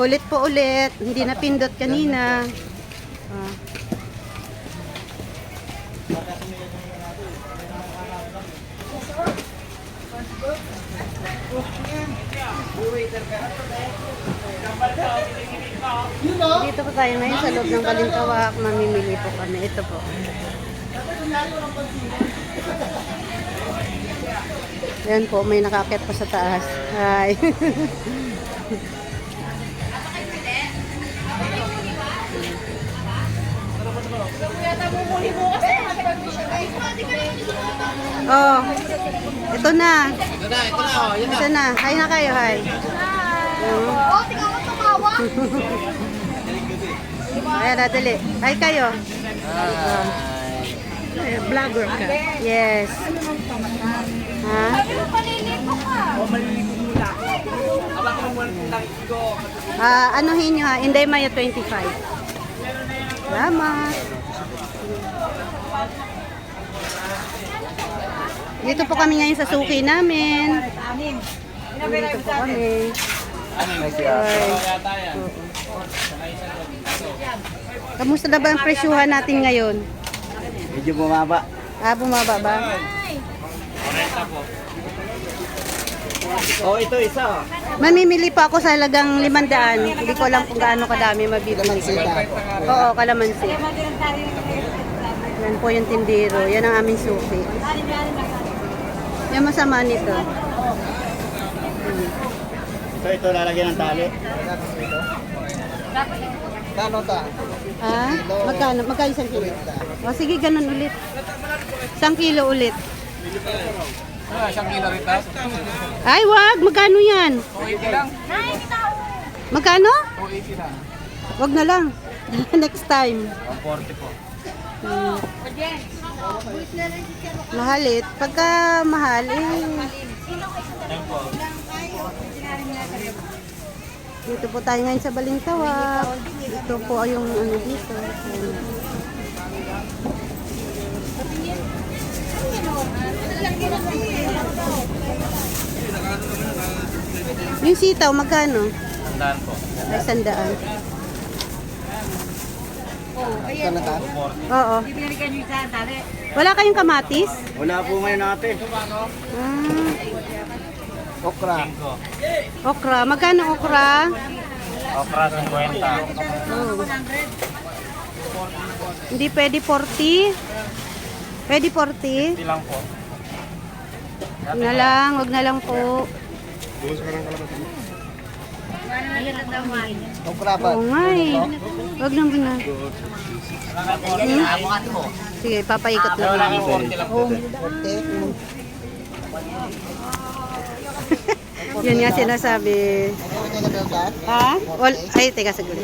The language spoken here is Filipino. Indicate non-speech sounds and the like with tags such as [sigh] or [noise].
Ulit po ulit. Hindi na pindot kanina. Ah. Dito po tayo ngayon sa loob ng Balintawak. Mamimili po kami. Ito po. Yan po, may nakakit pa sa taas. Hi. [laughs] oh, ito na. Ito na, ito na, oh. Ito na. Hi na kayo, hi. Oh. Oh, tingnan mo tumawa. [laughs] Ayan na, dali. Hi kayo. Ay. Vlogger ka. Yes. Ha? Pero paliligo ka. Ah, anuhin nyo ha, Inday Maya 25. Salamat. Dito po kami ngayon sa suki namin. Dito po kami. Kamusta na ba ang presyuhan natin ngayon? Medyo bumaba. Ah, bumaba ba? Oh, ito isa. oh. Mamimili pa ako sa halagang 500. Hindi ko alam kung gaano kadami mabibili. Oo, kalamansi. Yan po yung tindero. Yan ang aming suki. Yan masama nito. So, ito lalagyan ng tali. Kano ta? Ah, magkano? Magkano isang kilo? O sige, ganun ulit. Isang kilo ulit. Ah, isang kilo rin ta. Ay, wag! Magkano yan? 280 lang. Magkano? 280 lang. Wag na lang. [laughs] Next time. 140 po. Hmm. Mahalit. Pagka mahal, eh, Dito po tayo ngayon sa Balintawak. Ito po yung ano dito. Ayan. Yung sitaw, magkano? Tandaan po. Ay, sandaan. Na ta? Oo. Wala kayong kamatis? Wala po ngayon natin. Ah, Okra. okra. Magkano okra? Okra 50. Oh. Hindi pwede 40? Pwede 40? lang po. Wag na lang, wag na lang po. Okra Oo nga eh. Wag na muna. Hmm? Sige, papaikot lang Wala ako. 40 lang po. Yun nga sinasabi. Ha? Wal ay, teka saglit.